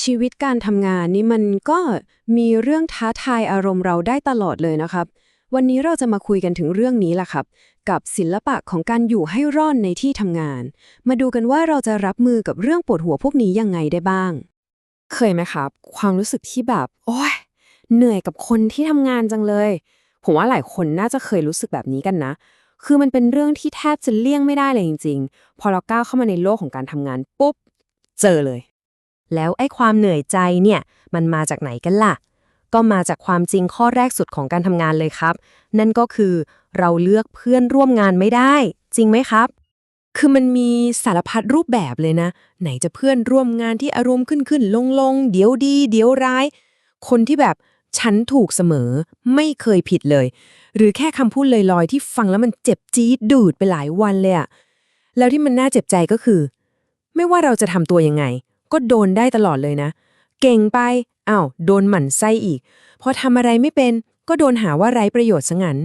ชีวิตการทำงานนี่มันก็มีเรื่องท้าทายอารมณ์เราได้ตลอดเลยนะครับ วันนี้เราจะมาคุยกันถึงเรื่องนี้ล่ะครับ กับศิลปะของการอยู่ให้รอดในที่ทำงาน มาดูกันว่าเราจะรับมือกับเรื่องปวดหัวพวกนี้ยังไงได้บ้าง เคยไหมครับ ความรู้สึกที่แบบ โอ้ยเหนื่อยกับคนที่ทำงานจังเลย ผมว่าหลายคนน่าจะเคยรู้สึกแบบนี้กันนะ คือมันเป็นเรื่องที่แทบจะเลี่ยงไม่ได้เลยจริง ๆ พอเราก้าวเข้ามาในโลกของการทำงานปุ๊บ เจอเลย แล้วไอ้ความเหนื่อยใจเนี่ยมันมาจากไหนกันล่ะ ก็มาจากความจริงข้อแรกสุดของการทำงานเลยครับ นั่นก็คือเราเลือกเพื่อนร่วมงานไม่ได้ จริงไหมครับ คือมันมีสารพัดรูปแบบเลยนะ ไหนจะเพื่อนร่วมงานที่อารมณ์ขึ้นขึ้นลงลงเดี๋ยวดี เดี๋ยวร้าย คนที่แบบฉันถูกเสมอไม่เคยผิดเลย หรือแค่คำพูดลอยๆ ที่ฟังแล้วมันเจ็บจี๊ดดูดไปหลายวันเลยอะแล้วที่มันน่าเจ็บใจก็คือ ไม่ว่าเราจะทำตัวยังไง ก็โดนได้ตลอดเลยนะ เก่งไปอ้าวโดนหมั่นไส้อีก พอทำอะไรไม่เป็นก็โดนหาว่าไร้ประโยชน์ซะงั้น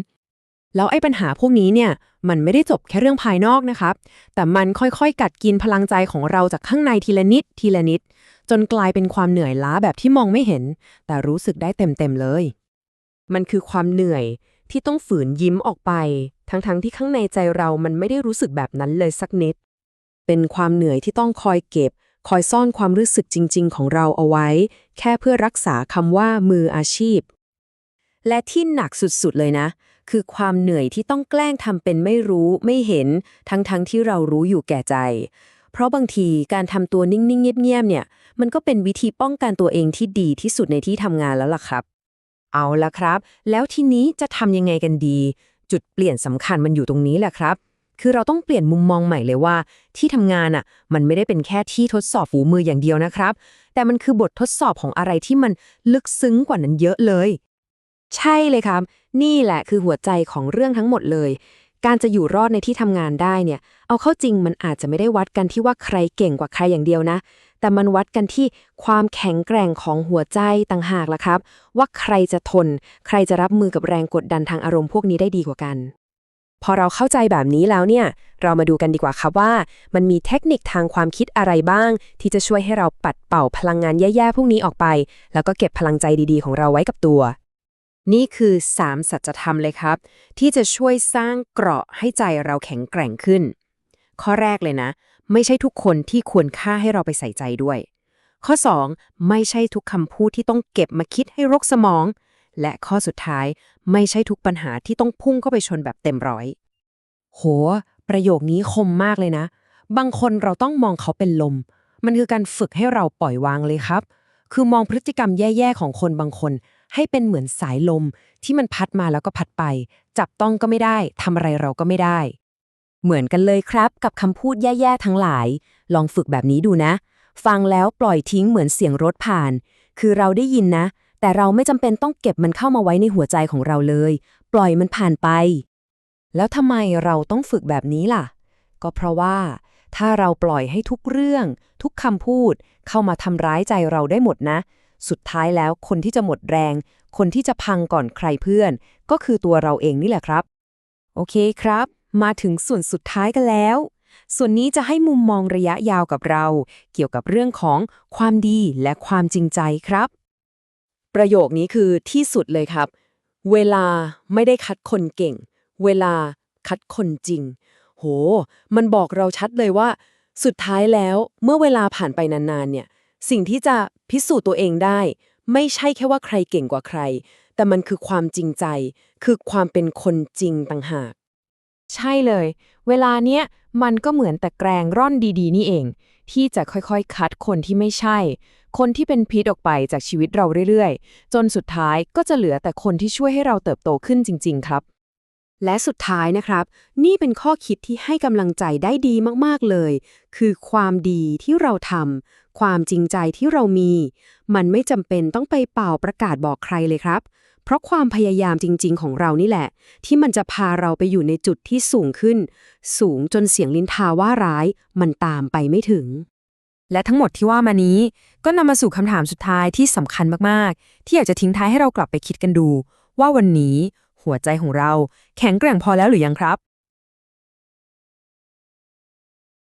แล้วไอ้ปัญหาพวกนี้เนี่ย มันไม่ได้จบแค่เรื่องภายนอกนะครับ แต่มันค่อยๆ กัดกินพลังใจของเราจากข้างในทีละนิดทีละนิด จนกลายเป็นความเหนื่อยล้าแบบที่มองไม่เห็น แต่รู้สึกได้เต็มๆเลย มันคือความเหนื่อยที่ต้องฝืนยิ้มออกไป ทั้งๆที่ข้างในใจเรามันไม่ได้รู้สึกแบบนั้นเลยสักนิด เป็นความเหนื่อยที่ต้องคอยเก็บ คอยซ่อนความรู้สึกจริง ๆ ของเราเอาไว้ แค่เพื่อรักษาคำว่ามืออาชีพ และที่หนักสุดๆเลยนะ คือความเหนื่อยที่ต้องแกล้งทำเป็นไม่รู้ไม่เห็น ทั้งๆทที่เรารู้อยู่แก่ใจ เพราะบางทีการทำตัวนิ่ง ๆ เงียบ ๆ เนี่ย มันก็เป็นวิธีป้องกันตัวเองที่ดีที่สุดในที่ทำงานแล้วล่ะครับ เอาละครับ แล้วทีนี้จะทำยังไงกันดี จุดเปลี่ยนสำคัญมันอยู่ตรงนี้แหละครับ คือเราต้องเปลี่ยนมุมมองใหม่เลยว่า ที่ทำงานอะ มันไม่ได้เป็นแค่ที่ทดสอบฝีมืออย่างเดียวนะครับ แต่มันคือบททดสอบของอะไรที่มันลึกซึ้งกว่านั้นเยอะเลย ใช่เลยครับ นี่แหละคือหัวใจของเรื่องทั้งหมดเลย การจะอยู่รอดในที่ทำงานได้เนี่ย เอาเข้าจริงมันอาจจะไม่ได้วัดกันที่ว่าใครเก่งกว่าใครอย่างเดียวนะ แต่มันวัดกันที่ความแข็งแกร่งของหัวใจต่างหากล่ะครับ ว่าใครจะทน ใครจะรับมือกับแรงกดดันทางอารมณ์พวกนี้ได้ดีกว่ากัน พอเราเข้าใจแบบนี้แล้วเนี่ย เรามาดูกันดีกว่าครับว่า มันมีเทคนิคทางความคิดอะไรบ้าง ที่จะช่วยให้เราปัดเป่าพลังงานแย่ๆพวกนี้ออกไป แล้วก็เก็บพลังใจดีๆ ของเราไว้กับตัว นี่คือ 3 สัจธรรมเลยครับ ที่จะช่วยสร้างเกราะให้ใจเราแข็งแกร่งขึ้น ข้อแรกเลยนะ ไม่ใช่ทุกคนที่ควรค่าให้เราไปใส่ใจด้วย ข้อ 2 ไม่ใช่ทุกคำพูดที่ต้องเก็บมาคิดให้รกสมอง และข้อสุดท้าย ไม่ใช่ทุกปัญหาที่ต้องพุ่งเข้าไปชนแบบเต็มร้อย โห ประโยคนี้คมมากเลยนะ บางคนเราต้องมองเขาเป็นลม มันคือการฝึกให้เราปล่อยวางเลยครับ คือมองพฤติกรรมแย่ๆของคนบางคน ให้เป็นเหมือนสายลม ที่มันพัดมาแล้วก็พัดไป จับต้องก็ไม่ได้ทำอะไรเราก็ไม่ได้ เหมือนกันเลยครับ กับคำพูดแย่ๆทั้งหลาย ลองฝึกแบบนี้ดูนะ ฟังแล้วปล่อยทิ้งเหมือนเสียงรถผ่าน คือเราได้ยินนะ แต่เราไม่จำเป็นต้องเก็บมันเข้ามาไว้ในหัวใจของเราเลย ปล่อยมันผ่านไป แล้วทำไมเราต้องฝึกแบบนี้ล่ะ ก็เพราะว่า ถ้าเราปล่อยให้ทุกเรื่อง ทุกคำพูด เข้ามาทำร้ายใจเราได้หมดนะ สุดท้ายแล้วคนที่จะหมดแรง คนที่จะพังก่อนใครเพื่อน ก็คือตัวเราเองนี่แหละครับ โอเคครับ มาถึงส่วนสุดท้ายกันแล้วส่วนนี้จะให้มุมมองระยะยาวกับเรา เกี่ยวกับเรื่องของความดีและความจริงใจครับ ประโยคนี้คือที่สุดเลยครับ เวลาไม่ได้คัดคนเก่ง เวลาคัดคนจริง โห มันบอกเราชัดเลยว่า สุดท้ายแล้วเมื่อเวลาผ่านไปนานๆเนี่ย สิ่งที่จะพิสูจน์ตัวเองได้ ไม่ใช่แค่ว่าใครเก่งกว่าใคร แต่มันคือความจริงใจ คือความเป็นคนจริงต่างหาก ใช่เลย เวลาเนี้ยมันก็เหมือนแต่แกรงร่อนดีๆ นี่เอง ที่จะค่อยๆ คัดคนที่ไม่ใช่ คนที่เป็นพิษออกไปจากชีวิตเราเรื่อยๆ จนสุดท้ายก็จะเหลือแต่คนที่ช่วยให้เราเติบโตขึ้นจริง ๆ ครับ และสุดท้ายนะครับ นี่เป็นข้อคิดที่ให้กำลังใจได้ดีมากๆเลย คือความดีที่เราทำความจริงใจที่เรามี มันไม่จำเป็นต้องไปเป่าประกาศบอกใครเลยครับ เพราะความพยายามจริง ๆ ของเรานี่แหละ ที่มันจะพาเราไปอยู่ในจุดที่สูงขึ้น สูงจนเสียงลิ้นทาว่าร้าย มันตามไปไม่ถึง และทั้งหมดที่ว่ามานี้ ก็นำมาสู่คำถามสุดท้ายที่สำคัญมากๆ ที่อยากจะทิ้งท้ายให้เรากลับไปคิดกันดู ว่าวันนี้ หัวใจของเราแข็งแกร่งพอแล้วหรือยังครับ